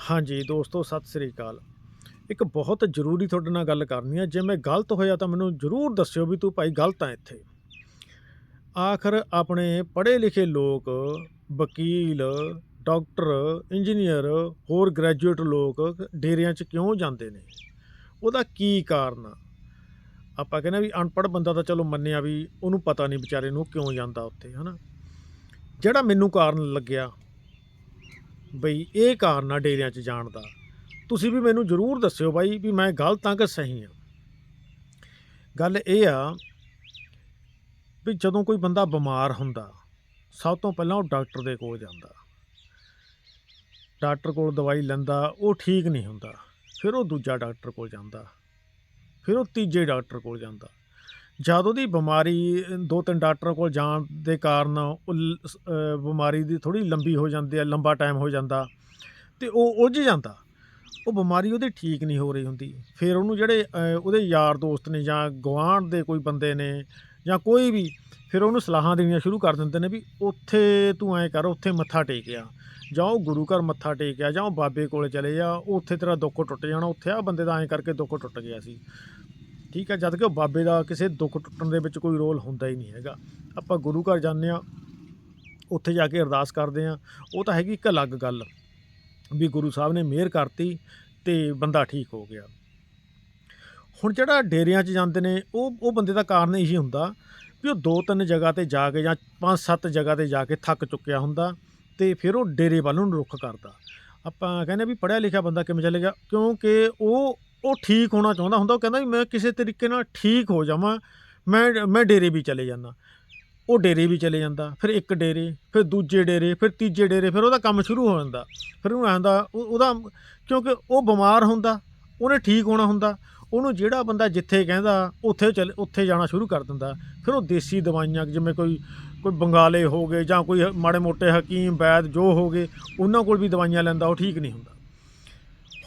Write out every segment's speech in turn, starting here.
ਹਾਂਜੀ, ਦੋਸਤੋ, ਸਤਿ ਸ੍ਰੀ ਅਕਾਲ। ਇੱਕ ਬਹੁਤ ਜ਼ਰੂਰੀ ਤੁਹਾਡੇ ਨਾਲ ਗੱਲ ਕਰਨੀ ਹੈ ਜੇ ਮੈਂ ਗਲਤ ਹੋਇਆ ਤਾਂ ਮੈਨੂੰ ਜ਼ਰੂਰ ਦੱਸਿਓ ਵੀ ਤੂੰ ਭਾਈ ਗਲਤ ਆ ਇੱਥੇ। ਆਖਰ ਆਪਣੇ ਪੜ੍ਹੇ ਲਿਖੇ ਲੋਕ, ਵਕੀਲ, ਡਾਕਟਰ, ਇੰਜੀਨੀਅਰ, ਹੋਰ ਗ੍ਰੈਜੂਏਟ ਲੋਕ ਡੇਰਿਆਂ 'ਚ ਕਿਉਂ ਜਾਂਦੇ ਨੇ? ਉਹਦਾ ਕੀ ਕਾਰਨ ਆ? ਆਪਾਂ ਕਹਿੰਦੇ ਵੀ ਅਨਪੜ੍ਹ ਬੰਦਾ ਤਾਂ ਚਲੋ ਮੰਨਿਆ ਵੀ ਉਹਨੂੰ ਪਤਾ ਨਹੀਂ ਵਿਚਾਰੇ ਨੂੰ ਕਿਉਂ ਜਾਂਦਾ ਉੱਥੇ, ਹਨਾ? ਜਿਹੜਾ ਮੈਨੂੰ ਕਾਰਨ ਲੱਗਿਆ ਬਈ ਇਹ ਕਾਰਨ ਆ ਡੇਰਿਆਂ 'ਚ ਜਾਣ ਦਾ। ਤੁਸੀਂ ਵੀ ਮੈਨੂੰ ਜ਼ਰੂਰ ਦੱਸਿਓ ਬਾਈ ਵੀ ਮੈਂ ਗਲਤ ਹਾਂ ਕਿ ਸਹੀ ਹਾਂ ਗੱਲ ਇਹ ਆ ਵੀ ਜਦੋਂ ਕੋਈ ਬੰਦਾ ਬਿਮਾਰ ਹੁੰਦਾ, ਸਭ ਤੋਂ ਪਹਿਲਾਂ ਉਹ ਡਾਕਟਰ ਦੇ ਕੋਲ ਜਾਂਦਾ। ਡਾਕਟਰ ਕੋਲ ਦਵਾਈ ਲੈਂਦਾ, ਉਹ ਠੀਕ ਨਹੀਂ ਹੁੰਦਾ। ਫਿਰ ਉਹ ਦੂਜਾ ਡਾਕਟਰ ਕੋਲ ਜਾਂਦਾ। ਫਿਰ ਉਹ ਤੀਜੇ ਡਾਕਟਰ ਕੋਲ ਜਾਂਦਾ। ਜਦ ਉਹਦੀ ਬਿਮਾਰੀ ਦੋ ਤਿੰਨ ਡਾਕਟਰਾਂ ਕੋਲ ਜਾਣ ਦੇ ਕਾਰਨ ਉਹ ਲ- ਸ- ਅਹ ਬਿਮਾਰੀ ਦੀ ਥੋੜੀ ਲੰਬੀ ਹੋ ਜਾਂਦੀ ਹੈ ਲੰਬਾ ਟਾਈਮ ਹੋ ਜਾਂਦਾ ਤੇ ਉਹ ਉਲਝ ਜਾਂਦਾ। ਉਹ ਬਿਮਾਰੀ ਉਹਦੀ ਠੀਕ ਨਹੀਂ ਹੋ ਰਹੀ ਹੁੰਦੀ। ਫਿਰ ਉਹਨੂੰ ਜਿਹੜੇ ਅਹ, ਉਹਦੇ ਯਾਰ ਦੋਸਤ ਨੇ ਜਾਂ ਗੁਆਂਢ ਦੇ ਕੋਈ ਬੰਦੇ ਨੇ ਜਾਂ ਕੋਈ ਵੀ ਫਿਰ ਉਹਨੂੰ ਸਲਾਹਾਂ ਦੇਣੀਆਂ ਸ਼ੁਰੂ ਕਰ ਦਿੰਦੇ ਨੇ ਵੀ ਉੱਥੇ ਤੂੰ ਐਂ ਕਰ ਉੱਥੇ ਮੱਥਾ ਟੇਕਿਆ ਜਾਂ ਉਹ ਗੁਰੂ ਘਰ ਮੱਥਾ ਟੇਕਿਆ ਜਾਂ ਉਹ ਬਾਬੇ ਕੋਲੇ ਚਲੇ ਜਾ ਉੱਥੇ ਤੇਰਾ ਦੁੱਖ ਟੁੱਟ ਜਾਣਾ ਉੱਥੇ ਆ ਬੰਦੇ ਦਾ ਐਂ ਕਰਕੇ ਦੁੱਖ ਟੁੱਟ ਗਿਆ ਸੀ। ਠੀਕ ਹੈ ਜਦ ਕਿ ਉਹ ਬਾਬੇ ਦਾ ਕਿਸੇ ਦੁੱਖ ਟੁੱਟਣ ਦੇ ਵਿੱਚ ਕੋਈ ਰੋਲ ਹੁੰਦਾ ਹੀ ਨਹੀਂ ਹੈਗਾ। ਆਪਾਂ ਗੁਰੂ ਘਰ ਜਾਂਦੇ ਆ ਉੱਥੇ ਜਾ ਕੇ ਅਰਦਾਸ ਕਰਦੇ ਆ ਉਹ ਤਾਂ ਹੈਗੀ ਇੱਕ ਅਲੱਗ ਗੱਲ, ਵੀ ਗੁਰੂ ਸਾਹਿਬ ਨੇ ਮਿਹਰ ਕਰਤੀ ਤੇ ਬੰਦਾ ਠੀਕ ਹੋ ਗਿਆ। ਹੁਣ ਜਿਹੜਾ ਡੇਰਿਆਂ 'ਚ ਜਾਂਦੇ ਨੇ, ਉਹ ਉਹ ਬੰਦੇ ਦਾ ਕਾਰਨ ਇਹੀ ਹੁੰਦਾ ਵੀ ਉਹ ਦੋ ਤਿੰਨ ਜਗ੍ਹਾ ਤੇ ਜਾ ਕੇ ਜਾਂ ਪੰਜ ਸੱਤ ਜਗ੍ਹਾ ਤੇ ਜਾ ਕੇ ਥੱਕ ਚੁੱਕਿਆ ਹੁੰਦਾ ਤੇ ਫਿਰ ਉਹ ਡੇਰੇ ਵੱਲ ਨੂੰ ਰੁੱਖ ਕਰਦਾ। ਆਪਾਂ ਕਹਿੰਦੇ ਵੀ ਪੜ੍ਹਿਆ ਲਿਖਿਆ ਬੰਦਾ ਕਿਵੇਂ ਚੱਲੇਗਾ? ਕਿਉਂਕਿ ਉਹ ਉਹ ਠੀਕ ਹੋਣਾ ਚਾਹੁੰਦਾ ਹੁੰਦਾ, ਉਹ ਕਹਿੰਦਾ ਵੀ ਮੈਂ ਕਿਸੇ ਤਰੀਕੇ ਨਾਲ ਠੀਕ ਹੋ ਜਾਵਾਂ, ਮੈਂ ਮੈਂ ਡੇਰੇ ਵੀ ਚਲੇ ਜਾਂਦਾ। ਉਹ ਡੇਰੇ ਵੀ ਚਲੇ ਜਾਂਦਾ, ਫਿਰ ਇੱਕ ਡੇਰੇ, ਫਿਰ ਦੂਜੇ ਡੇਰੇ, ਫਿਰ ਤੀਜੇ ਡੇਰੇ, ਫਿਰ ਉਹਦਾ ਕੰਮ ਸ਼ੁਰੂ ਹੋ ਜਾਂਦਾ। ਫਿਰ ਉਹਨੂੰ ਆਂਦਾ ਉਹਦਾ ਕਿਉਂਕਿ ਉਹ ਬਿਮਾਰ ਹੁੰਦਾ, ਉਹਨੇ ਠੀਕ ਹੋਣਾ ਹੁੰਦਾ, ਉਹਨੂੰ ਜਿਹੜਾ ਬੰਦਾ ਜਿੱਥੇ ਕਹਿੰਦਾ, ਉੱਥੇ ਚਲ, ਉੱਥੇ ਜਾਣਾ ਸ਼ੁਰੂ ਕਰ ਦਿੰਦਾ। ਫਿਰ ਉਹ ਦੇਸੀ ਦਵਾਈਆਂ, ਜਿਵੇਂ ਕੋਈ ਕੋਈ ਬੰਗਾਲੇ ਹੋ ਗਏ ਜਾਂ ਕੋਈ ਮਾੜੇ ਮੋਟੇ ਹਕੀਮ ਵੈਦ ਜੋ ਹੋ ਗਏ, ਉਹਨਾਂ ਕੋਲ ਵੀ ਦਵਾਈਆਂ ਲੈਂਦਾ, ਉਹ ਠੀਕ ਨਹੀਂ ਹੁੰਦਾ।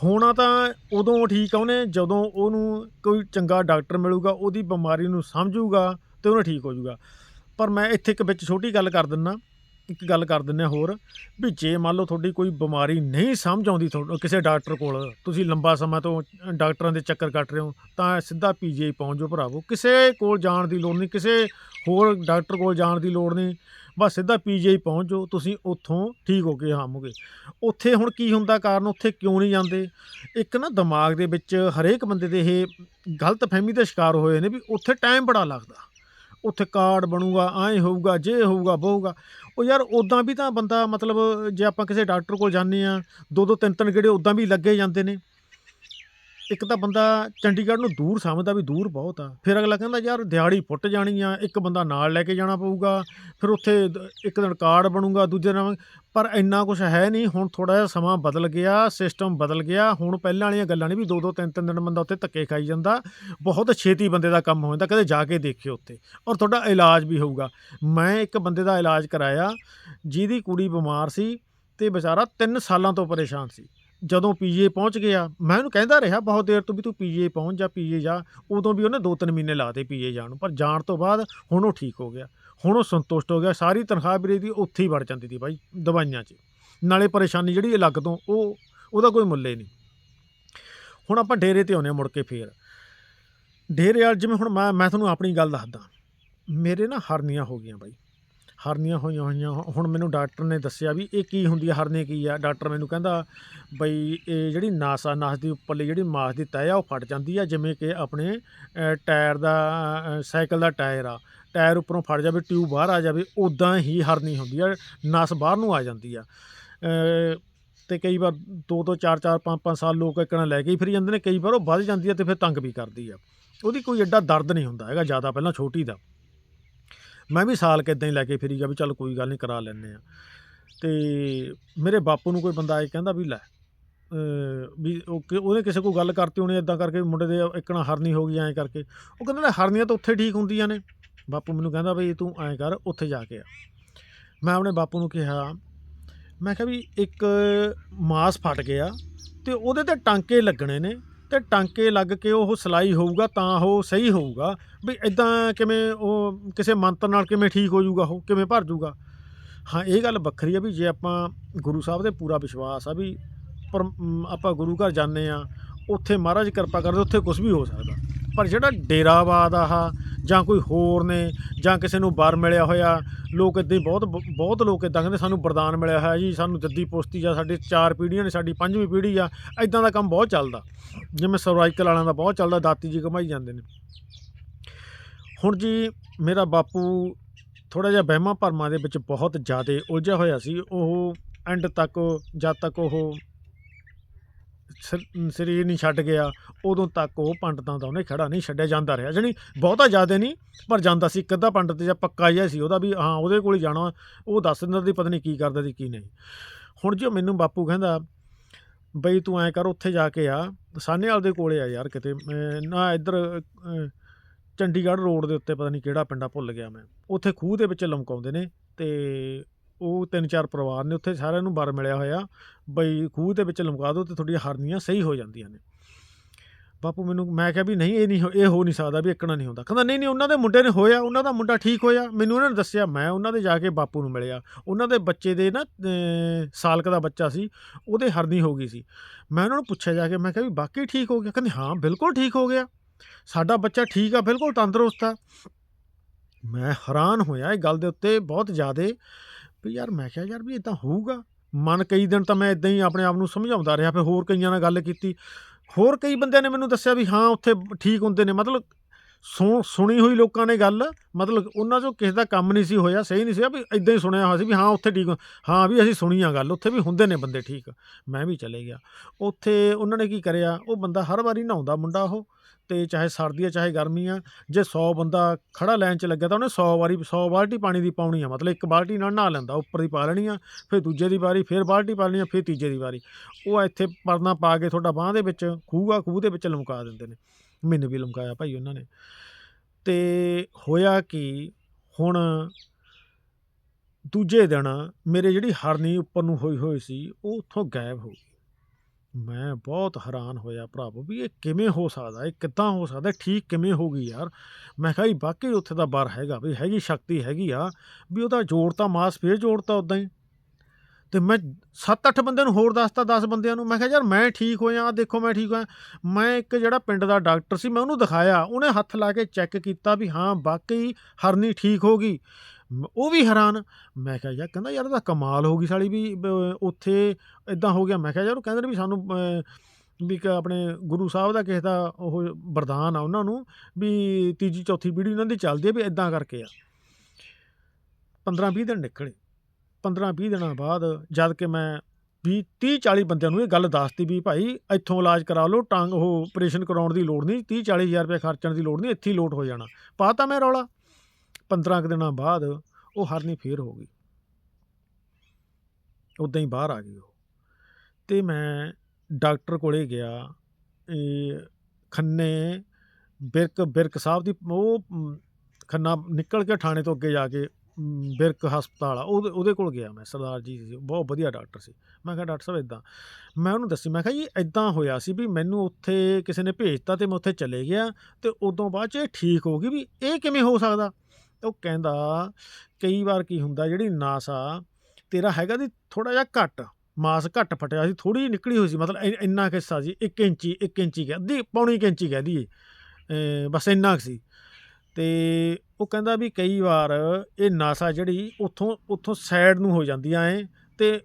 ਹੋਣਾ ਤਾਂ ਉਦੋਂ ਠੀਕ ਆ, ਉਹਨੇ ਜਦੋਂ ਉਹਨੂੰ ਕੋਈ ਚੰਗਾ ਡਾਕਟਰ ਮਿਲੂਗਾ, ਉਹਦੀ ਬਿਮਾਰੀ ਨੂੰ ਸਮਝੂਗਾ ਤੇ ਉਹਨੇ ਠੀਕ ਹੋ ਜਾਊਗਾ ਪਰ ਮੈਂ ਇੱਥੇ ਇੱਕ ਵਿੱਚ ਛੋਟੀ ਗੱਲ ਕਰ ਦਿੰਨਾ ਇੱਕ ਗੱਲ ਕਰ ਦਿੰਨੇ ਹੋਰ, ਵੀ ਜੇ ਮੰਨ ਲਓ ਤੁਹਾਡੀ ਕੋਈ ਬਿਮਾਰੀ ਨਹੀਂ ਸਮਝ ਆਉਂਦੀ ਤੁਹਾਨੂੰ ਕਿਸੇ ਡਾਕਟਰ ਕੋਲ, ਤੁਸੀਂ ਲੰਬਾ ਸਮਾਂ ਤੋਂ ਡਾਕਟਰਾਂ ਦੇ ਚੱਕਰ ਕੱਟ ਰਹੇ ਹੋ, ਤਾਂ ਸਿੱਧਾ ਪੀਜੀਆਈ ਪਹੁੰਚ ਜਾਓ ਭਰਾਵੋ। ਕਿਸੇ ਕੋਲ ਜਾਣ ਦੀ ਲੋੜ ਨਹੀਂ, ਕਿਸੇ ਹੋਰ ਡਾਕਟਰ ਕੋਲ ਜਾਣ ਦੀ ਲੋੜ ਨਹੀਂ, ਬਸ ਸਿੱਧਾ ਪੀਜੀਆਈ ਪਹੁੰਚ ਜਾਓ, ਤੁਸੀਂ ਉੱਥੋਂ ਠੀਕ ਹੋ ਕੇ ਹਾਮੋਗੇ ਉੱਥੇ ਹੁਣ ਕੀ ਹੁੰਦਾ ਕਾਰਨ, ਉੱਥੇ ਕਿਉਂ ਨਹੀਂ ਜਾਂਦੇ? ਇੱਕ ਨਾ ਦਿਮਾਗ ਦੇ ਵਿੱਚ ਹਰੇਕ ਬੰਦੇ ਦੇ ਇਹ ਗਲਤ ਫਹਿਮੀ ਦੇ ਸ਼ਿਕਾਰ ਹੋਏ ਨੇ ਵੀ ਉੱਥੇ ਟਾਈਮ ਬੜਾ ਲੱਗਦਾ। ਉੱਥੇ ਕਾਰਡ ਬਣੂਗਾ, ਐਂ ਹੋਊਗਾ, ਜੇ ਹੋਊਗਾ ਬਹੁਗਾ ਉਹ ਯਾਰ ਉਦਾਂ ਵੀ ਤਾਂ ਬੰਦਾ ਮਤਲਬ ਜੇ ਆਪਾਂ ਕਿਸੇ ਡਾਕਟਰ ਕੋਲ ਜਾਂਦੇ ਆ ਦੋ ਦੋ ਤਿੰਨ ਤਿੰਨ ਗੇੜੇ ਉਦਾਂ ਵੀ ਲੱਗੇ ਜਾਂਦੇ ਨੇ। ਇੱਕ ਤਾਂ ਬੰਦਾ ਚੰਡੀਗੜ੍ਹ ਨੂੰ ਦੂਰ ਸਮਝਦਾ ਵੀ ਦੂਰ ਬਹੁਤ ਆ। ਫਿਰ ਅਗਲਾ ਕਹਿੰਦਾ ਯਾਰ ਦਿਹਾੜੀ ਪੁੱਟ ਜਾਣੀ ਆ, ਇੱਕ ਬੰਦਾ ਨਾਲ ਲੈ ਕੇ ਜਾਣਾ ਪਊਗਾ, ਫਿਰ ਉੱਥੇ ਇੱਕ ਦਿਨ ਕਾਰਡ ਬਣੂਗਾ, ਦੂਜੇ ਦਿਨ ਪਰ ਇੰਨਾ ਕੁਝ ਹੈ ਨਹੀਂ, ਹੁਣ ਥੋੜਾ ਜਿਹਾ ਸਮਾਂ ਬਦਲ ਗਿਆ ਸਿਸਟਮ ਬਦਲ ਗਿਆ, ਹੁਣ ਪਹਿਲਾਂ ਵਾਲੀਆਂ ਗੱਲਾਂ ਨਹੀਂ ਵੀ ਦੋ ਦੋ ਤਿੰਨ ਤਿੰਨ ਦਿਨ ਬੰਦਾ ਉੱਥੇ ਧੱਕੇ ਖਾਈ ਜਾਂਦਾ, ਬਹੁਤ ਛੇਤੀ ਬੰਦੇ ਦਾ ਕੰਮ ਹੋ ਜਾਂਦਾ, ਕਦੇ ਜਾ ਕੇ ਦੇਖਿਓ ਉੱਥੇ। ਔਰ ਤੁਹਾਡਾ ਇਲਾਜ ਵੀ ਹੋਊਗਾ। ਮੈਂ ਇੱਕ ਬੰਦੇ ਦਾ ਇਲਾਜ ਕਰਾਇਆ, ਜਿਹਦੀ ਕੁੜੀ ਬਿਮਾਰ ਸੀ ਤੇ ਵਿਚਾਰਾ 3 ਸਾਲਾਂ ਤੋਂ ਪਰੇਸ਼ਾਨ ਸੀ। ਜਦੋਂ ਪੀਜੀਏ ਪਹੁੰਚ ਗਿਆ, ਮੈਂ ਉਹਨੂੰ ਕਹਿੰਦਾ ਰਿਹਾ ਬਹੁਤ ਦੇਰ ਤੋਂ ਵੀ ਤੂੰ ਪੀਜੀਏ ਪਹੁੰਚ ਜਾ ਪੀਜੀਏ ਜਾ। ਉਦੋਂ ਵੀ ਉਹਨੇ 2-3 ਮਹੀਨੇ ਲਾਤੇ ਪੀਜੀਏ ਜਾਣ ਨੂੰ, ਪਰ ਜਾਣ ਤੋਂ ਬਾਅਦ ਹੁਣ ਉਹ ਠੀਕ ਹੋ ਗਿਆ। ਹੁਣ ਉਹ ਸੰਤੁਸ਼ਟ ਹੋ ਗਿਆ, ਸਾਰੀ ਤਨਖਾਹ ਵੀਰੇ ਦੀ ਉੱਥੇ ਹੀ ਵੜ ਜਾਂਦੀ ਸੀ ਬਾਈ, ਦਵਾਈਆਂ 'ਚ। ਨਾਲੇ ਪਰੇਸ਼ਾਨੀ ਜਿਹੜੀ ਅਲੱਗ ਤੋਂ, ਉਹ, ਉਹਦਾ ਕੋਈ ਮੁੱਲ ਹੀ ਨਹੀਂ। ਹੁਣ ਆਪਾਂ ਡੇਰੇ ਤੇ ਆਉਂਦੇ ਹਾਂ ਮੁੜ ਕੇ ਫੇਰ। ਡੇਰੇ ਵਾਲ ਜਿਵੇਂ ਹੁਣ ਮੈਂ ਮੈਂ ਤੁਹਾਨੂੰ ਆਪਣੀ ਗੱਲ ਦੱਸਦਾ। ਮੇਰੇ ਨਾ ਹਰਨੀਆਂ ਹੋ ਗਈਆਂ ਬਾਈ। ਹਰਨੀਆਂ ਹੋਈਆਂ ਹੋਈਆਂ। ਹੁਣ ਮੈਨੂੰ ਡਾਕਟਰ ਨੇ ਦੱਸਿਆ ਵੀ ਇਹ ਕੀ ਹੁੰਦੀ ਹੈ ਹਰਨੀ ਕੀ ਆ। ਡਾਕਟਰ ਮੈਨੂੰ ਕਹਿੰਦਾ ਬਈ ਇਹ ਜਿਹੜੀ ਨਾਸ ਆ ਨਾਸ ਦੀ ਉੱਪਰਲੀ ਜਿਹੜੀ ਮਾਸ ਦੀ ਤਹਿ ਆ ਉਹ ਫਟ ਜਾਂਦੀ ਆ ਜਿਵੇਂ ਕਿ ਆਪਣੇ ਟਾਇਰ ਦਾ ਸਾਈਕਲ ਦਾ ਟਾਇਰ ਆ। ਟਾਇਰ ਉੱਪਰੋਂ ਫਟ ਜਾਵੇ ਟਿਊਬ ਬਾਹਰ ਆ ਜਾਵੇ ਉਦਾਂ ਹੀ ਹਰਨੀ ਹੁੰਦੀ ਆ ਨਸ ਬਾਹਰ ਨੂੰ ਆ ਜਾਂਦੀ ਆ। ਅ, ਤੇ ਕਈ ਵਾਰ ਦੋ ਤੋਂ ਚਾਰ ਚਾਰ ਪੰਜ ਪੰਜ ਸਾਲ ਲੋਕ ਇੱਕਣਾ ਲੈ ਕੇ ਹੀ ਫਿਰ ਜਾਂਦੇ ਨੇ ਕਈ ਵਾਰ ਉਹ ਵੱਧ ਜਾਂਦੀ ਆ ਤੇ ਫਿਰ ਤੰਗ ਵੀ ਕਰਦੀ ਆ। ਉਹਦੀ ਕੋਈ ਐਡਾ ਦਰਦ ਨਹੀਂ ਹੁੰਦਾ ਹੈਗਾ ਜ਼ਿਆਦਾ ਪਹਿਲਾਂ ਛੋਟੀ ਦਾ। ਮੈਂ ਵੀ ਸਾਲ ਕਿਦਾਂ ਹੀ ਲੈ ਕੇ ਫਿਰੀ ਗਿਆ ਵੀ ਚੱਲ ਕੋਈ ਗੱਲ ਨਹੀਂ ਕਰਾ ਲੈਨੇ ਆ ਤੇ ਮੇਰੇ ਬਾਪੂ ਨੂੰ ਕੋਈ ਬੰਦਾ ਇਹ ਕਹਿੰਦਾ ਵੀ ਲੈ ਵੀ ਉਹ ਕਿ- ਉਹਨੇ ਕਿਸੇ ਕੋਲ ਗੱਲ ਕਰਤੀ ਹੋਣੀ ਇਦਾਂ ਕਰਕੇ ਵੀ ਮੁੰਡੇ ਦੇ ਇੱਕਣਾ ਹਰਨੀ ਹੋ ਗਈ ਐਂ ਕਰਕੇ। ਉਹ ਕਹਿੰਦਾ ਲੈ ਹਰਨੀਆਂ ਤਾਂ ਉੱਥੇ ਠੀਕ ਹੁੰਦੀਆਂ ਨੇ। ਬਾਪੂ ਮੈਨੂੰ ਕਹਿੰਦਾ ਬਈ ਤੂੰ ਐਂ ਕਰ, ਉੱਥੇ ਜਾ ਕੇ ਆ। ਮੈਂ ਆਪਣੇ ਬਾਪੂ ਨੂੰ ਕਿਹਾ, ਮੈਂ ਕਿਹਾ ਵੀ ਇੱਕ ਮਾਸ ਫਟ ਗਿਆ ਤੇ ਉਹਦੇ ਤੇ ਟਾਂਕੇ ਲੱਗਣੇ ਨੇ। ਤੇ ਟਾਂਕੇ ਲੱਗ ਕੇ ਉਹ ਸਲਾਈ ਹੋਊਗਾ ਤਾਂ ਉਹ ਸਹੀ ਹੋਊਗਾ? ਵੀ ਇਦਾਂ ਕਿਵੇਂ ਉਹ ਕਿਸੇ ਮੰਤਰ ਨਾਲ ਕਿਵੇਂ ਠੀਕ ਹੋ ਜਾਊਗਾ ਉਹ? ਕਿਵੇਂ ਭਰ ਜਾਊਗਾ? ਹਾਂ, ਇਹ ਗੱਲ ਵੱਖਰੀ ਆ ਵੀ ਜੇ ਆਪਾਂ ਗੁਰੂ ਸਾਹਿਬ ਦੇ ਪੂਰਾ ਵਿਸ਼ਵਾਸ ਆ ਵੀ ਪਰ ਆਪਾਂ ਗੁਰੂ ਘਰ ਜਾਂਦੇ ਆ, ਉੱਥੇ ਮਹਾਰਾਜ ਕਿਰਪਾ ਕਰਦੇ, ਉੱਥੇ ਕੁਝ ਵੀ ਹੋ ਸਕਦਾ। ਪਰ ਜਿਹੜਾ ਡੇਰਾਵਾਦ ਆਹ ਜਾਂ ਕੋਈ ਹੋਰ ਨੇ, ਜਾਂ ਕਿਸੇ ਨੂੰ ਵਰ ਮਿਲਿਆ ਹੋਇਆ। ਲੋਕ ਇਦਾਂ ਹੀ ਬਹੁਤ ਬਹੁਤ ਲੋਕ ਇਦਾਂ ਕਹਿੰਦੇ ਸਾਨੂੰ ਵਰਦਾਨ ਮਿਲਿਆ ਹੋਇਆ ਜੀ, ਸਾਨੂੰ ਜੱਦੀ ਪੁਸਤੀ ਆ ਸਾਡੇ ਚਾਰ ਪੀੜ੍ਹੀਆਂ ਨੇ, ਸਾਡੀ ਪੰਜਵੀਂ ਪੀੜ੍ਹੀ ਆ ਇਦਾਂ ਦਾ ਕੰਮ ਬਹੁਤ ਚੱਲਦਾ। ਜਿਵੇਂ ਸਰਵਾਈਕਲ ਵਾਲਿਆਂ ਦਾ ਬਹੁਤ ਚੱਲਦਾ, ਦਾਤੀ ਜੀ ਕਮਾਈ ਜਾਂਦੇ ਨੇ। ਹੁਣ ਜੀ ਮੇਰਾ ਬਾਪੂ ਥੋੜਾ ਜਿਹਾ ਵਹਿਮਾਂ ਭਰਮਾਂ ਦੇ ਵਿੱਚ ਬਹੁਤ ਜ਼ਿਆਦਾ ਉਲਝਿਆ ਹੋਇਆ ਸੀ। ਉਹ ਐਂਡ ਤੱਕ, ਜਦ ਤੱਕ ਉਹ ਸਰ- ਸਰੀਰ ਨਹੀਂ ਛੱਡ ਗਿਆ ਉਦੋਂ ਤੱਕ ਉਹ ਪੰਡਤਾਂ ਦਾ ਉਹਨੇ ਖੜਾ ਨਹੀਂ ਛੱਡਿਆ ਜਾਂਦਾ ਰਿਹਾ। ਜਾਣੀ ਬਹੁਤਾ ਜ਼ਿਆਦਾ ਨਹੀਂ ਪਰ ਜਾਂਦਾ ਸੀ ਇੱਕ ਅੱਧਾ ਪੰਡਤ ਜਾਂ ਪੱਕਾ ਜਿਹਾ ਸੀ ਉਹਦਾ ਵੀ ਹਾਂ ਉਹਦੇ ਕੋਲ ਹੀ ਜਾਣਾ ਉਹ ਦੱਸ ਦਿੰਦਾ ਦੀ ਪਤਾ ਨਹੀਂ ਕੀ ਕਰਦਾ ਸੀ ਕੀ ਨਹੀਂ। ਹੁਣ ਜੇ ਮੈਨੂੰ ਬਾਪੂ ਕਹਿੰਦਾ ਬਈ ਤੂੰ ਐ ਕਰ ਉੱਥੇ ਜਾ ਕੇ ਆ ਸਾਨੇਵਾਲ ਦੇ ਕੋਲੇ ਆ ਯਾਰ ਕਿਤੇ ਮੈਂ ਨਾ ਇੱਧਰ ਅਹ, ਚੰਡੀਗੜ੍ਹ ਰੋਡ ਦੇ ਉੱਤੇ ਪਤਾ ਨਹੀਂ ਕਿਹੜਾ ਪਿੰਡਾ ਭੁੱਲ ਗਿਆ ਮੈਂ। ਉੱਥੇ ਖੂਹ ਦੇ ਵਿੱਚ ਲਮਕਾਉਂਦੇ ਨੇ ਤੇ ਉਹ ਤਿੰਨ ਚਾਰ ਪਰਿਵਾਰ ਨੇ ਉੱਥੇ ਸਾਰਿਆਂ ਨੂੰ ਬਰ ਮਿਲਿਆ ਹੋਇਆ। ਬਈ ਖੂਹ ਦੇ ਵਿੱਚ ਲਮਕਾ ਦਿਓ ਤੇ ਤੁਹਾਡੀਆਂ ਹਰਨੀਆਂ ਸਹੀ ਹੋ ਜਾਂਦੀਆਂ ਨੇ। ਬਾਪੂ ਮੈਨੂੰ, ਮੈਂ ਕਿਹਾ ਵੀ ਨਹੀਂ, ਇਹ ਨਹੀਂ ਹੋ- ਇਹ ਹੋ ਨਹੀਂ ਸਕਦਾ ਵੀ ਇੱਕਣਾ ਨਹੀਂ ਹੁੰਦਾ। ਕਹਿੰਦਾ, ਨਹੀਂ ਨਹੀਂ, ਉਹਨਾਂ ਦੇ ਮੁੰਡੇ ਨੇ ਹੋਇਆ, ਉਹਨਾਂ ਦਾ ਮੁੰਡਾ ਠੀਕ ਹੋਇਆ। ਮੈਨੂੰ ਉਹਨਾਂ ਨੇ ਦੱਸਿਆ, ਮੈਂ ਉਹਨਾਂ ਦੇ ਜਾ ਕੇ ਬਾਪੂ ਨੂੰ ਮਿਲਿਆ। ਉਹਨਾਂ ਦੇ ਬੱਚੇ ਦੇ ਨਾ ਸਾਲਕ ਦਾ ਬੱਚਾ ਸੀ, ਉਹਦੇ ਹਰਨੀ ਹੋ ਗਈ ਸੀ। ਮੈਂ ਉਹਨਾਂ ਨੂੰ ਪੁੱਛਿਆ ਜਾ ਕੇ, ਮੈਂ ਕਿਹਾ ਵੀ ਬਾਕੀ ਠੀਕ ਹੋ ਗਿਆ? ਕਹਿੰਦੇ, ਹਾਂ, ਬਿਲਕੁਲ ਠੀਕ ਹੋ ਗਿਆ। ਸਾਡਾ ਬੱਚਾ ਠੀਕ ਆ, ਬਿਲਕੁਲ ਤੰਦਰੁਸਤ ਆ। ਮੈਂ ਹੈਰਾਨ ਹੋਇਆ ਇਹ ਗੱਲ ਦੇ ਉੱਤੇ ਬਹੁਤ ਜ਼ਿਆਦੇ। ਵੀ ਯਾਰ ਮੈਂ ਕਿਹਾ ਯਾਰ ਵੀ ਇਦਾਂ ਹੋਊਗਾ। ਮਨ ਕਈ ਦਿਨ ਤਾਂ ਮੈਂ ਇਦਾਂ ਹੀ ਆਪਣੇ ਆਪ ਨੂੰ ਸਮਝਾਉਂਦਾ ਰਿਹਾ, ਫਿਰ ਹੋਰ ਕਈਆਂ ਨਾਲ ਗੱਲ ਕੀਤੀ। ਹੋਰ ਕਈ ਬੰਦਿਆਂ ਨੇ ਮੈਨੂੰ ਦੱਸਿਆ ਵੀ ਹਾਂ, ਉੱਥੇ ਠੀਕ ਹੁੰਦੇ ਨੇ। ਮਤਲਬ ਸੁਣ ਸੁਣੀ ਹੋਈ ਲੋਕਾਂ ਨੇ ਗੱਲ, ਮਤਲਬ ਉਹਨਾਂ 'ਚੋਂ ਕਿਸੇ ਦਾ ਕੰਮ ਨਹੀਂ ਸੀ ਹੋਇਆ, ਸਹੀ ਨਹੀਂ ਸੀ ਵੀ ਇਦਾਂ ਹੀ ਸੁਣਿਆ ਹੋਇਆ ਸੀ ਵੀ ਹਾਂ, ਉੱਥੇ ਠੀਕ ਹਾਂ ਵੀ ਅਸੀਂ ਸੁਣੀ ਆ ਗੱਲ, ਉੱਥੇ ਵੀ ਹੁੰਦੇ ਨੇ ਬੰਦੇ ਠੀਕ। ਮੈਂ ਵੀ ਚਲੇ ਗਿਆ। ਉੱਥੇ ਉਹਨਾਂ ਨੇ ਕੀ ਕਰਿਆ, ਉਹ ਬੰਦਾ ਹਰ ਵਾਰੀ ਨਹਾਉਂਦਾ ਮੁੰਡਾ ਉਹ ਅਤੇ ਚਾਹੇ ਸਰਦੀ ਆ ਚਾਹੇ ਗਰਮੀ ਆ ਜੇ ਸੌ ਬੰਦਾ ਖੜ੍ਹਾ ਲਾਈਨ 'ਚ ਲੱਗਿਆ ਤਾਂ ਉਹਨੇ ਸੌ ਵਾਰੀ, ਸੌ ਬਾਲਟੀ ਪਾਣੀ ਦੀ ਪਾਉਣੀ ਆ। ਮਤਲਬ ਇੱਕ ਬਾਲਟੀ ਨਾਲ ਨਹਾ ਲੈਂਦਾ, ਉੱਪਰ ਦੀ ਪਾ ਲੈਣੀ ਆ, ਫਿਰ ਦੂਜੇ ਦੀ ਵਾਰੀ, ਫਿਰ ਬਾਲਟੀ ਪਾ ਲੈਣੀ ਆ, ਫਿਰ ਤੀਜੇ ਦੀ ਵਾਰੀ। ਉਹ ਇੱਥੇ ਪਰਨਾ ਪਾ ਕੇ ਤੁਹਾਡਾ ਬਾਹ ਦੇ ਵਿੱਚ, ਖੂਹ ਖੂਹ ਦੇ ਵਿੱਚ ਲਮਕਾ ਦਿੰਦੇ ਨੇ। ਮੈਨੂੰ ਵੀ ਲਮਕਾਇਆ ਭਾਈ ਉਹਨਾਂ ਨੇ। ਤੇ ਹੋਇਆ ਕਿ, ਹੁਣ ਦੂਜੇ ਦਿਨ ਮੇਰੇ ਜਿਹੜੀ ਹਰਨੀ ਉੱਪਰ ਨੂੰ ਹੋਈ ਹੋਈ ਸੀ, ਉਹ ਉੱਥੋਂ ਗਾਇਬ ਹੋ ਗਈ। ਮੈਂ ਬਹੁਤ ਹੈਰਾਨ ਹੋਇਆ ਭਰਾਵੋ ਵੀ ਇਹ ਕਿਵੇਂ ਹੋ ਸਕਦਾ ਇਹ ਕਿੱਦਾਂ ਹੋ ਸਕਦਾ ਠੀਕ ਕਿਵੇਂ ਹੋ ਗਈ ਯਾਰ। ਮੈਂ ਕਿਹਾ ਜੀ ਵਾਕਈ ਉੱਥੇ ਦਾ ਬਰ ਹੈਗਾ ਵੀ ਹੈਗੀ ਸ਼ਕਤੀ ਹੈਗੀ ਆ, ਵੀ ਉਹਦਾ ਜੋੜਤਾ ਮਾਸ ਫੇਰ ਜੋੜਤਾ ਉਦਾਂ ਹੀ। ਤੇ ਮੈਂ 7-8 ਬੰਦਿਆਂ ਨੂੰ ਹੋਰ ਦੱਸਤਾ 10 ਬੰਦਿਆਂ ਨੂੰ, ਮੈਂ ਕਿਹਾ ਯਾਰ ਮੈਂ ਠੀਕ ਹੋਇਆ ਆ ਦੇਖੋ ਮੈਂ ਠੀਕ ਹੋਇਆ। ਮੈਂ ਇੱਕ ਜਿਹੜਾ ਪਿੰਡ ਦਾ ਡਾਕਟਰ ਸੀ, ਮੈਂ ਉਹਨੂੰ ਦਿਖਾਇਆ, ਉਹਨੇ ਹੱਥ ਲਾ ਕੇ ਚੈੱਕ ਕੀਤਾ ਵੀ ਹਾਂ ਵਾਕਈ ਹਰਨੀ ਠੀਕ ਹੋ ਗਈ। ਉਹ ਵੀ ਹੈਰਾਨ। ਮੈਂ ਕਿਹਾ, ਯਾਰ, ਕਹਿੰਦਾ ਯਾਰ ਇਹਦਾ ਕਮਾਲ ਹੋ ਗਈ ਸਾਲੀ ਵੀ ਉੱਥੇ ਇਦਾਂ ਹੋ ਗਿਆ। ਮੈਂ ਕਿਹਾ, ਯਾਰ, ਉਹ ਕਹਿੰਦੇ ਨੇ ਵੀ ਸਾਨੂੰ ਵੀ ਕਿ ਆਪਣੇ ਗੁਰੂ ਸਾਹਿਬ ਦਾ ਕਿਸੇ ਦਾ ਉਹ ਵਰਦਾਨ ਆ ਉਹਨਾਂ ਨੂੰ, ਵੀ ਤੀਜੀ, ਚੌਥੀ ਪੀੜ੍ਹੀ ਉਹਨਾਂ ਦੀ ਚੱਲਦੀ ਹੈ ਵੀ ਇਦਾਂ ਕਰਕੇ ਆ। 15 20 ਦਿਨ ਨਿਕਲੇ। 15 20 ਦਿਨਾਂ ਬਾਅਦ ਜਦ ਕਿ ਮੈਂ 20 30 40 ਬੰਦਿਆਂ ਨੂੰ ਇਹ ਗੱਲ ਦੱਸਤੀ ਵੀ ਭਾਈ, ਇੱਥੋਂ ਇਲਾਜ ਕਰਾ ਲਓ, ਟੰਗ ਉਹ ਆਪਰੇਸ਼ਨ ਕਰਾਉਣ ਦੀ ਲੋੜ ਨਹੀਂ 30 40 ਹਜ਼ਾਰ ਰੁਪਏ ਖਰਚਣ ਦੀ ਲੋੜ ਨਹੀਂ, ਇੱਥੇ ਹੀ ਲੋਟ ਹੋ ਜਾਣਾ। ਪਾਤਾ ਮੈਂ ਰੌਲਾ। 15 ਕੁ ਦਿਨਾਂ ਬਾਅਦ ਉਹ ਹਰਨੀ ਫੇਰ ਹੋ ਗਈ। ਉਦਾਂ ਹੀ ਬਾਹਰ ਆ ਗਈ ਉਹ। ਤੇ ਮੈਂ ਡਾਕਟਰ ਕੋਲੇ ਗਿਆ, ਇਹ ਖੰਨੇ ਬਿਰਕ ਬਿਰਕ ਸਾਹਿਬ ਦੀ ਉਹ ਖੰਨਾ ਨਿਕਲ ਕੇ ਥਾਣੇ ਤੋਂ ਅੱਗੇ ਜਾ ਕੇ ਬਿਰਕ ਹਸਪਤਾਲ ਆ, ਉਹਦੇ ਉਹਦੇ ਕੋਲ ਗਿਆ ਮੈਂ, ਸਰਦਾਰ ਜੀ ਸੀ ਬਹੁਤ ਵਧੀਆ ਡਾਕਟਰ ਸੀ। ਮੈਂ ਕਿਹਾ, ਡਾਕਟਰ ਸਾਹਿਬ ਇਦਾਂ ਮੈਂ ਉਹਨੂੰ ਦੱਸੀ, ਮੈਂ ਕਿਹਾ ਜੀ ਇਦਾਂ ਹੋਇਆ ਸੀ ਵੀ ਮੈਨੂੰ ਉੱਥੇ ਕਿਸੇ ਨੇ ਭੇਜਤਾ ਤੇ ਮੈਂ ਉੱਥੇ ਚਲੇ ਗਿਆ ਤੇ ਉਦੋਂ ਬਾਅਦ ਚ ਇਹ ਠੀਕ ਹੋ ਗਈ ਵੀ ਇਹ ਕਿਵੇਂ ਹੋ ਸਕਦਾ? ਉਹ ਕਹਿੰਦਾ, ਕਈ ਵਾਰ ਕੀ ਹੁੰਦਾ, ਜਿਹੜੀ ਨਾਸ ਆ ਤੇਰਾ ਹੈਗਾ ਦੀ ਥੋੜਾ ਜਿਹਾ ਘੱਟ, ਮਾਸ ਘੱਟ ਫਟਿਆ ਸੀ ਥੋੜੀ ਨਿਕਲੀ ਹੋਈ ਸੀ, ਮਤਲਬ ਇ- ਇੰਨਾ ਕੁ ਹਿੱਸਾ ਸੀ 1 ਇੰਚੀ 1 ਇੰਚੀ ਕਹਿ, ਅੱਧੀ ਪੌਣੀ ਕੁ ਇੰਚੀ ਕਹਿ ਦਈਏ ਅਮ ਬਸ ਇੰਨਾ ਕੁ ਸੀ। ਤੇ ਉਹ ਕਹਿੰਦਾ ਵੀ ਕਈ ਵਾਰ ਇਹ ਨਾਸਾ ਜਿਹੜੀ ਉੱਥੋਂ ਉੱਥੋਂ ਸਾਈਡ ਨੂੰ ਹੋ ਜਾਂਦੀ ਐ ਤੇ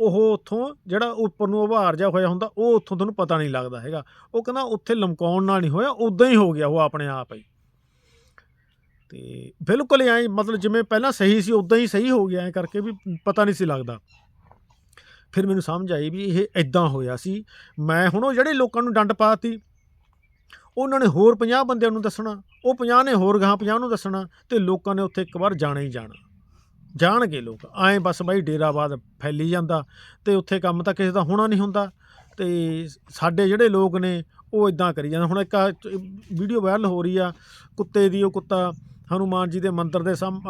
ਉਹ ਉੱਥੋਂ ਜਿਹੜਾ ਉੱਪਰ ਨੂੰ ਉਭਾਰ ਜਾ ਹੋਇਆ ਹੁੰਦਾ, ਉਹ ਉੱਥੋਂ ਤੁਹਾਨੂੰ ਪਤਾ ਨਹੀਂ ਲੱਗਦਾ ਹੈਗਾ। ਉਹ ਕਹਿੰਦਾ ਉੱਥੇ ਲਮਕਾਉਣ ਨਾਲ ਨਹੀਂ ਹੋਇਆ ਉਦਾਂ ਹੀ ਹੋ ਗਿਆ ਉਹ ਆਪਣੇ ਆਪ ਹੀ। ਤੇ ਬਿਲਕੁਲ ਐ ਮਤਲਬ ਜਿਵੇਂ ਪਹਿਲਾਂ ਸਹੀ ਸੀ ਉਦਾਂ ਹੀ ਸਹੀ ਹੋ ਗਿਆ ਐ ਕਰਕੇ ਵੀ ਪਤਾ ਨਹੀਂ ਸੀ ਲੱਗਦਾ। ਫਿਰ ਮੈਨੂੰ ਸਮਝ ਆਈ ਵੀ ਇਹ ਇਦਾਂ ਹੋਇਆ ਸੀ। ਮੈਂ ਹੁਣ ਉਹ ਜਿਹੜੇ ਲੋਕਾਂ ਨੂੰ ਡੰਡ ਪਾਤੀ ਉਹਨਾਂ ਨੇ ਹੋਰ 50 ਬੰਦਿਆਂ ਨੂੰ ਦੱਸਣਾ, ਉਹ 50 ਨੇ ਹੋਰ ਗਾਂ 50 ਨੂੰ ਦੱਸਣਾ ਤੇ ਲੋਕਾਂ ਨੇ ਉੱਥੇ ਇੱਕ ਵਾਰ ਜਾਣਾ ਹੀ ਜਾਣਾ। ਜਾਣਗੇ ਲੋਕ, ਐਂ ਬਸ ਬਾਈ ਡੇਰਾਬਾਦ ਫੈਲੀ ਜਾਂਦਾ ਤੇ ਉੱਥੇ ਕੰਮ ਤਾਂ ਕਿਸੇ ਦਾ ਹੋਣਾ ਨਹੀਂ ਹੁੰਦਾ ਤੇ ਸਾਡੇ ਜਿਹੜੇ ਲੋਕ ਨੇ ਉਹ ਇਦਾਂ ਕਰੀ ਜਾਂਦੇ। ਹੁਣ ਇੱਕ ਵੀਡੀਓ ਵਾਇਰਲ ਹੋ ਰਹੀ ਆ, ਕੁੱਤੇ ਦੀ, ਉਹ ਕੁੱਤਾ ਹਨੂਮਾਨ ਜੀ ਦੇ ਮੰਦਿਰ ਦੇ ਸਮ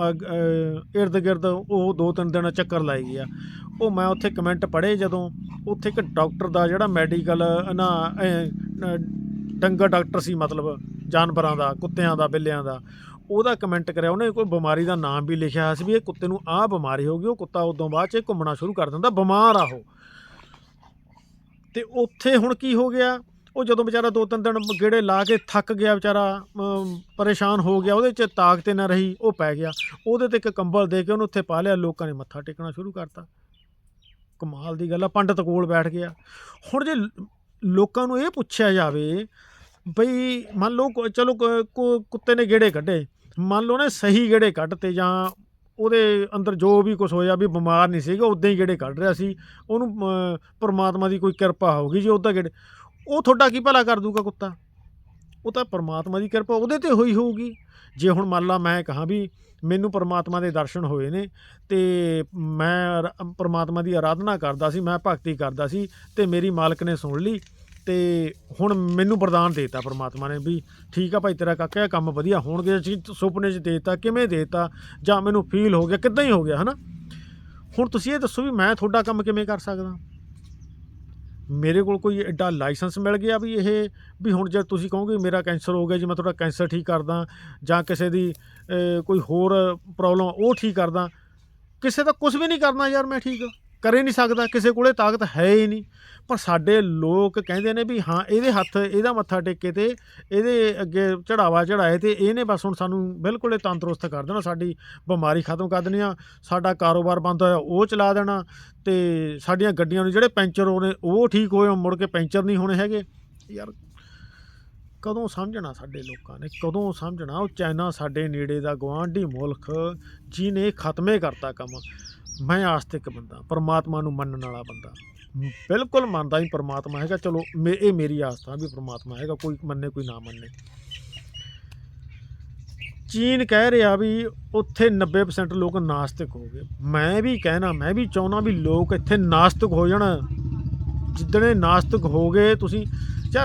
ਇਰਦ ਗਿਰਦ ਉਹ ਦੋ ਤਿੰਨ ਦਿਨ ਚੱਕਰ ਲਾਈ ਗਿਆ। ਉਹ ਮੈਂ ਉੱਥੇ ਕਮੈਂਟ ਪੜ੍ਹੇ ਜਦੋਂ ਉੱਥੇ ਇੱਕ ਡਾਕਟਰ ਦਾ ਜਿਹੜਾ ਮੈਡੀਕਲ ਨਾ ਅਹ, ਡੰਗਰ ਡਾਕਟਰ ਸੀ ਮਤਲਬ ਜਾਨਵਰਾਂ ਦਾ ਕੁੱਤਿਆਂ ਦਾ ਬਿੱਲਿਆਂ ਦਾ ਉਹਦਾ ਕਮੈਂਟ ਕਰਿਆ। ਉਹਨੇ ਕੋਈ ਬਿਮਾਰੀ ਦਾ ਨਾਮ ਵੀ ਲਿਖਿਆ ਹੋਇਆ ਸੀ ਵੀ ਇਹ ਕੁੱਤੇ ਨੂੰ ਆਹ ਬਿਮਾਰੀ ਹੋ ਗਈ ਉਹ ਕੁੱਤਾ ਉਦੋਂ ਬਾਅਦ ਚ ਘੁੰਮਣਾ ਸ਼ੁਰੂ ਕਰ ਦਿੰਦਾ ਬਿਮਾਰ ਆ ਉਹ। ਤੇ ਉੱਥੇ ਹੁਣ ਕੀ ਹੋ ਗਿਆ? ਉਹ ਜਦੋਂ ਵਿਚਾਰਾ ਦੋ ਤਿੰਨ ਦਿਨ ਗੇੜੇ ਲਾ ਕੇ ਥੱਕ ਗਿਆ, ਵਿਚਾਰਾ ਪਰੇਸ਼ਾਨ ਹੋ ਗਿਆ, ਉਹਦੇ 'ਚ ਤਾਕਤ ਨਾ ਰਹੀ, ਉਹ ਪੈ ਗਿਆ। ਉਹਦੇ ਤੇ ਇੱਕ ਕੰਬਲ ਦੇ ਕੇ ਉਹਨੂੰ ਉੱਥੇ ਪਾ ਲਿਆ, ਲੋਕਾਂ ਨੇ ਮੱਥਾ ਟੇਕਣਾ ਸ਼ੁਰੂ ਕਰਤਾ। ਕਮਾਲ ਦੀ ਗੱਲ ਆ, ਪੰਡਤ ਕੋਲ ਬੈਠ ਗਿਆ। ਹੁਣ ਜੇ ਲੋਕਾਂ ਨੂੰ ਇਹ ਪੁੱਛਿਆ ਜਾਵੇ, ਬਈ ਮੰਨ ਲਓ ਕੋ- ਚਲੋ ਕੋ- ਕੁੱਤੇ ਨੇ ਗੇੜੇ ਕੱਢੇ, ਮੰਨ ਲਓ ਨੇ ਸਹੀ ਗੇੜੇ ਕੱਢਤੇ ਜਾਂ ਉਹਦੇ ਅੰਦਰ ਜੋ ਵੀ ਕੁਝ ਹੋਇਆ ਵੀ ਬਿਮਾਰ ਨਹੀਂ ਸੀਗਾ, ਉਦਾਂ ਹੀ ਗੇੜੇ ਕੱਢ ਰਿਹਾ ਸੀ, ਉਹਨੂੰ ਪਰਮਾਤਮਾ ਦੀ ਕੋਈ ਕਿਰਪਾ ਹੋਗੀ ਜੀ ਉਦਾਂ ਗੇੜੇ ਉਹ ਤੁਹਾਡਾ ਕੀ ਭਲਾ ਕਰ ਦੂਗਾ ਕੁੱਤਾ? ਉਹ ਤਾਂ ਪਰਮਾਤਮਾ ਦੀ ਕਿਰਪਾ, ਉਹਦੇ ਤੇ ਹੋਈ ਹੋਊਗੀ। ਜੇ ਹੁਣ ਮੰਨ ਲਾ ਮੈਂ ਕਹਾਂ ਵੀ ਮੈਨੂੰ ਪਰਮਾਤਮਾ ਦੇ ਦਰਸ਼ਨ ਹੋਏ ਨੇ ਤੇ ਮੈਂ ਪਰਮਾਤਮਾ ਦੀ ਆਰਾਧਨਾ ਕਰਦਾ ਸੀ, ਮੈਂ ਭਗਤੀ ਕਰਦਾ ਸੀ ਤੇ ਮੇਰੀ ਮਾਲਕ ਨੇ ਸੁਣ ਲਈ ਤੇ ਹੁਣ ਮੈਨੂੰ ਵਰਦਾਨ ਦੇਤਾ ਪਰਮਾਤਮਾ ਨੇ ਵੀ ਠੀਕ ਆ ਭਾਈ, ਤੇਰਾ ਕਾਕਾ ਕੰਮ ਵਧੀਆ ਹੋਣਗੇ, ਜੀ ਸੁਪਨੇ 'ਚ ਦੇਤਾ, ਕਿਵੇਂ ਦੇਤਾ, ਜਾਂ ਮੈਨੂੰ ਫੀਲ ਹੋ ਗਿਆ, ਕਿੱਦਾਂ ਹੀ ਹੋ ਗਿਆ, ਹਨਾ? ਹੁਣ ਤੁਸੀਂ ਇਹ ਦੱਸੋ ਵੀ ਮੈਂ ਤੁਹਾਡਾ ਕੰਮ ਕਿਵੇਂ ਕਰ ਸਕਦਾ? ਮੇਰੇ ਕੋਲ ਕੋਈ ਐਡਾ ਲਾਇਸੈਂਸ ਮਿਲ ਗਿਆ ਵੀ ਇਹ, ਵੀ ਹੁਣ ਜੇ ਤੁਸੀਂ ਕਹੋਗੇ ਮੇਰਾ ਕੈਂਸਰ ਹੋ ਗਿਆ ਜੀ, ਮੈਂ ਤੁਹਾਡਾ ਕੈਂਸਰ ਠੀਕ ਕਰਦਾ, ਜਾਂ ਕਿਸੇ ਦੀ ਕੋਈ ਹੋਰ ਪ੍ਰੋਬਲਮ ਉਹ ਠੀਕ ਕਰਦਾ, ਕਿਸੇ ਦਾ ਕੁਝ ਵੀ ਨਹੀਂ ਕਰਨਾ ਯਾਰ ਮੈਂ ਠੀਕ। ਕਰੇ ਨਹੀਂ ਸਕਦਾ, ਕਿਸੇ ਕੋਲੇ ਤਾਕਤ ਹੈ ਹੀ ਨਹੀਂ। ਪਰ ਸਾਡੇ ਲੋਕ ਕਹਿੰਦੇ ਨੇ ਵੀ ਹਾਂ, ਇਹਦੇ ਹੱਥ, ਇਹਦਾ ਮੱਥਾ ਟੇਕੇ ਤੇ ਇਹਦੇ ਅੱਗੇ ਚੜਾਵਾ ਚੜਾਏ ਤੇ ਇਹਨੇ ਬਸ ਹੁਣ ਸਾਨੂੰ ਬਿਲਕੁਲ ਹੀ ਤੰਦਰੁਸਤ ਕਰ ਦੇਣਾ। ਸਾਡੀ ਬਿਮਾਰੀ ਖਤਮ ਕਰ ਦੇਣੀ ਆ, ਸਾਡਾ ਕਾਰੋਬਾਰ ਬੰਦ ਹੋਇਆ, ਉਹ ਚਲਾ ਦੇਣਾ ਤੇ ਸਾਡੀਆਂ ਗੱਡੀਆਂ ਨੂੰ ਜਿਹੜੇ ਪੈਂਚਰ ਹੋਣੇ, ਉਹ ਠੀਕ ਹੋਏ ਮੁੜ ਕੇ ਪੈਂਚਰ ਨਹੀਂ ਹੋਣੇ ਹੈਗੇ। ਯਾਰ, ਕਦੋਂ ਸਮਝਣਾ ਸਾਡੇ ਲੋਕਾਂ ਨੇ? ਕਦੋਂ ਸਮਝਣਾ? ਉਹ ਚਾਈਨਾ ਸਾਡੇ ਨੇੜੇ ਦਾ ਗਵਾਂਢੀ ਮੁਲਕ, ਜਿਹਨੇ ਖਤਮੇ ਕਰਤਾ ਕੰਮ। ਮੈਂ ਆਸਤਿਕ ਬੰਦਾ, ਪਰਮਾਤਮਾ ਨੂੰ ਮੰਨਣ ਵਾਲਾ ਬੰਦਾ। ਬਿਲਕੁਲ ਮੰਨਦਾ ਹੀ ਪਰਮਾਤਮਾ ਹੈਗਾ। ਚਲੋ, ਮੇ- ਇਹ ਮੇਰੀ ਆਸਥਾ ਵੀ ਪਰਮਾਤਮਾ ਹੈਗਾ, ਕੋਈ ਮੰਨੇ, ਕੋਈ ਨਾ ਮੰਨੇ। ਚੀਨ ਕਹਿ ਰਿਹਾ ਵੀ ਉੱਥੇ 90% ਲੋਕ ਨਾਸਤਿਕ ਹੋ ਗਏ। ਮੈਂ ਵੀ ਕਹਿਣਾ, ਮੈਂ ਵੀ ਚਾਹੁੰਦਾ ਵੀ ਲੋਕ ਇੱਥੇ ਨਾਸਤਿਕ ਹੋ ਜਾਣ। ਜਿੱਦਣੇ ਨਾਸਤਿਕ ਹੋ ਗਏ, ਤੁਸੀਂ ਚਾ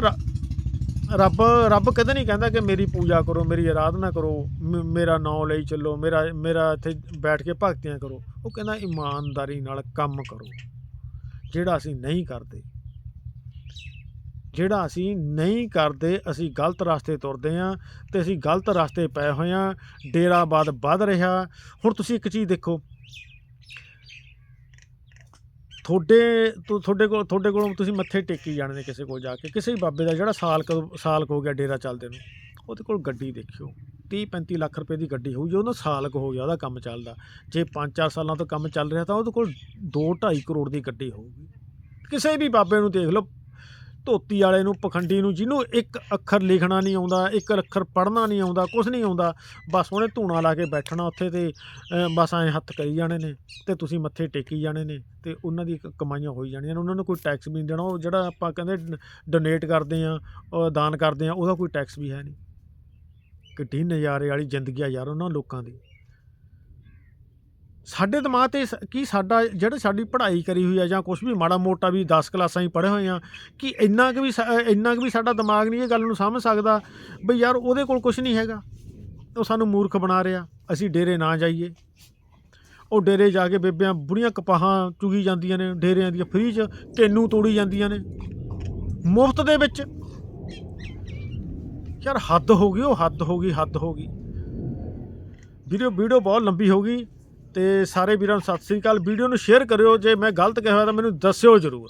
ਰੱਬ ਰੱਬ ਕਦੇ ਨਹੀਂ ਕਹਿੰਦਾ ਕਿ ਮੇਰੀ ਪੂਜਾ ਕਰੋ, ਮੇਰੀ ਆਰਾਧਨਾ ਕਰੋ, ਮ- ਮੇਰਾ ਨਾਮ ਲਈ ਚੱਲੋ, ਮੇਰਾ ਮੇਰਾ ਇੱਥੇ ਬੈਠ ਕੇ ਭਗਤੀਆਂ ਕਰੋ। ਉਹ ਕਹਿੰਦਾ ਇਮਾਨਦਾਰੀ ਨਾਲ ਕੰਮ ਕਰੋ। ਜਿਹੜਾ ਅਸੀਂ ਨਹੀਂ ਕਰਦੇ, ਜਿਹੜਾ ਅਸੀਂ ਨਹੀਂ ਕਰਦੇ, ਅਸੀਂ ਗਲਤ ਰਸਤੇ ਤੁਰਦੇ ਆਂ ਤੇ ਅਸੀਂ ਗਲਤ ਰਸਤੇ ਪਏ ਹੋਏ ਆਂ ਡੇਰਾਬਾਦ ਵੱਧ ਰਿਹਾ। ਹੁਣ ਤੁਸੀਂ ਇੱਕ ਚੀਜ਼ ਦੇਖੋ ਤੁਹਾਡੇ ਤੋਂ, ਤੁਹਾਡੇ ਕੋਲ, ਤੁਹਾਡੇ ਕੋਲੋਂ ਤੁਸੀਂ ਮੱਥੇ ਟੇਕੀ ਜਾਣੇ ਨੇ ਕਿਸੇ ਕੋਲ ਜਾ ਕੇ? ਕਿਸੇ ਵੀ ਬਾਬੇ ਦਾ ਜਿਹੜਾ ਸਾਲ ਕਦੋਂ, ਸਾਲ ਕੁ ਹੋ ਗਿਆ ਡੇਰਾ ਚੱਲਦੇ ਨੂੰ, ਉਹਦੇ ਕੋਲ ਗੱਡੀ ਦੇਖਿਓ। 30 35 ਲੱਖ ਰੁਪਏ ਦੀ ਗੱਡੀ ਹੋਊਗੀ ਜੇ ਉਹਨੂੰ ਸਾਲ ਕੁ ਹੋ ਗਿਆ ਉਹਦਾ ਕੰਮ ਚੱਲਦਾ। ਜੇ 5-4 ਸਾਲਾਂ ਤੋਂ ਕੰਮ ਚੱਲ ਰਿਹਾ ਤਾਂ ਉਹਦੇ ਕੋਲ 2-2.5 ਕਰੋੜ ਦੀ ਗੱਡੀ ਹੋਊਗੀ। ਕਿਸੇ ਵੀ ਬਾਬੇ ਨੂੰ ਦੇਖ ਲਓ ਧੋਤੀ ਵਾਲੇ ਨੂੰ, ਪਖੰਡੀ ਨੂੰ, ਜਿਹਨੂੰ ਇੱਕ ਅੱਖਰ ਲਿਖਣਾ ਨਹੀਂ ਆਉਂਦਾ, ਇੱਕ ਅੱਖਰ ਪੜ੍ਹਨਾ ਨਹੀਂ ਆਉਂਦਾ ਕੁਝ ਨਹੀਂ ਆਉਂਦਾ, ਬਸ ਉਹਨੇ ਧੂਣਾ ਲਾ ਕੇ ਬੈਠਣਾ ਉੱਥੇ ਤੇ ਬਸ ਐਂ ਹੱਥ ਕਰੀ ਜਾਣੇ ਨੇ ਤੇ ਤੁਸੀਂ ਮੱਥੇ ਟੇਕੀ ਜਾਣੇ ਨੇ ਤੇ ਉਹਨਾਂ ਦੀ ਕਮਾਈਆਂ ਹੋਈ ਜਾਣੀਆਂ ਨੇ। ਉਹਨਾਂ ਨੂੰ ਕੋਈ ਟੈਕਸ ਵੀ ਨਹੀਂ ਦੇਣਾ, ਉਹ ਜਿਹੜਾ ਆਪਾਂ ਕਹਿੰਦੇ ਡੋਨੇਟ ਕਰਦੇ ਆ ਦਾਨ ਕਰਦੇ ਆ ਉਹਦਾ ਕੋਈ ਟੈਕਸ ਵੀ ਹੈ ਨਹੀਂ। ਕਿੱਡੀ ਨਜ਼ਾਰੇ ਵਾਲੀ ਜ਼ਿੰਦਗੀ ਆ ਯਾਰ ਉਹਨਾਂ ਲੋਕਾਂ ਦੀ। ਸਾਡੇ ਦਿਮਾਗ ਤੇ ਸ- ਕੀ ਸਾਡਾ, ਜਿਹੜੇ ਸਾਡੀ ਪੜ੍ਹਾਈ ਕਰੀ ਹੋਈ ਆ ਜਾਂ ਕੁਝ ਵੀ, ਮਾੜਾ ਮੋਟਾ ਵੀ 10 ਕਲਾਸਾਂ ਹੀ ਪੜ੍ਹੇ ਹੋਏ ਆ, ਕਿ ਇੰਨਾ ਕੁ ਵੀ ਸਾ- ਇੰਨਾ ਕੁ ਵੀ ਸਾਡਾ ਦਿਮਾਗ ਨਹੀਂ ਇਹ ਗੱਲ ਨੂੰ ਸਮਝ ਸਕਦਾ ਬਈ ਯਾਰ ਉਹਦੇ ਕੋਲ ਕੁਝ ਨਹੀਂ ਹੈਗਾ। ਉਹ ਸਾਨੂੰ ਮੂਰਖ ਬਣਾ ਰਿਹਾ, ਅਸੀਂ ਡੇਰੇ ਨਾ ਜਾਈਏ। ਉਹ ਡੇਰੇ ਜਾ ਕੇ ਬੇਬਿਆਂ ਬੁੜੀਆਂ ਕਪਾਹਾਂ ਚੁਗੀ ਜਾਂਦੀਆਂ ਨੇ, ਡੇਰਿਆਂ ਦੀਆਂ ਫ੍ਰੀ 'ਚ ਕੇਨੂ ਤੋੜੀ ਜਾਂਦੀਆਂ ਨੇ। ਮੁਫਤ ਦੇ ਵਿੱਚ। ਯਾਰ ਹੱਦ ਹੋ ਗਈ, ਉਹ ਹੱਦ ਹੋ ਗਈ, ਹੱਦ ਹੋ ਗਈ। ਵੀਡੀਓ ਵੀਡੀਓ ਬਹੁਤ ਲੰਬੀ ਹੋ ਗਈ। ਤੇ ਸਾਰੇ ਵੀਰਾਂ ਨੂੰ ਸਤਿ ਸ੍ਰੀ ਅਕਾਲ। ਵੀਡੀਓ ਨੂੰ ਸ਼ੇਅਰ ਕਰਿਓ। ਜੇ ਮੈਂ ਗਲਤ ਕਿਹਾ ਹੋਇਆ ਤਾਂ ਮੈਨੂੰ ਦੱਸਿਓ ਜ਼ਰੂਰ।